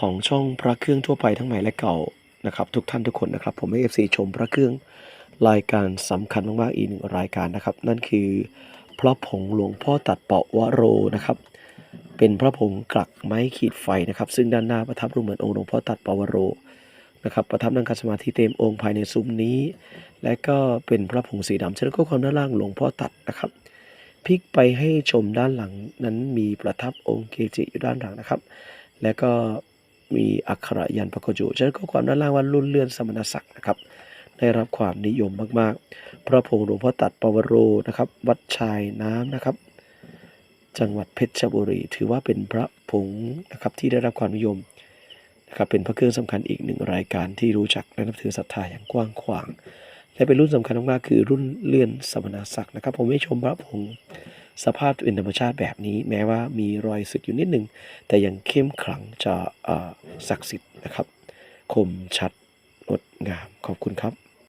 ของช่องพระเครื่องทั่วไปทั้งใหม่และเก่านะครับทุกท่านทุกคนนะครับ ผมให้เอฟซีชมพระเครื่องรายการสำคัญมากๆอีกหนึ่งรายการนะครับ นั่นคือพระผงหลวงพ่อตัดเปาะวโรนะครับ เป็นพระผงกลักไม้ขีดไฟนะครับ ซึ่งด้านหน้าประทับรูปเหมือนองค์หลวงพ่อตัดเปาะวโรนะครับประทับนั่งคัสมาธิเต็มองค์ภายในซุ้มนี้ และก็เป็นพระผงสีดำแล้วก็ความด้านล่างหลวงพ่อตัดนะครับพลิกไปให้ชมด้านหลังนั้นมีประทับองค์เกจิอยู่ด้านหลังนะครับ แล้วก็ มีอักขระยันต์ปรากฏอยู่ฉะนั้นก็ความด้านล่างว่ารุ่นเลื่อนสมณศักดิ์นะครับ ได้รับความนิยมมากๆ พระผงหลวงพ่อตัดปวโรนะครับ วัดชายน้ำนะครับ จังหวัดเพชรบุรี ถือว่าเป็นพระผงนะครับที่ได้รับความนิยมนะครับเป็นพระเครื่องสำคัญอีกหนึ่งรายการที่รู้จักและนับถือศรัทธาอย่างกว้างขวาง และเป็นรุ่นสำคัญมากๆคือรุ่นเลื่อนสมณศักดิ์นะครับ ผมไม่ชมพระผง สภาพเป็นธรรมชาติแบบนี้ แม้ว่ามีรอยสึกอยู่นิดหนึ่งแต่ยังเข้มขลังจะศักดิ์สิทธิ์นะครับ คมชัดงดงามขอบคุณครับ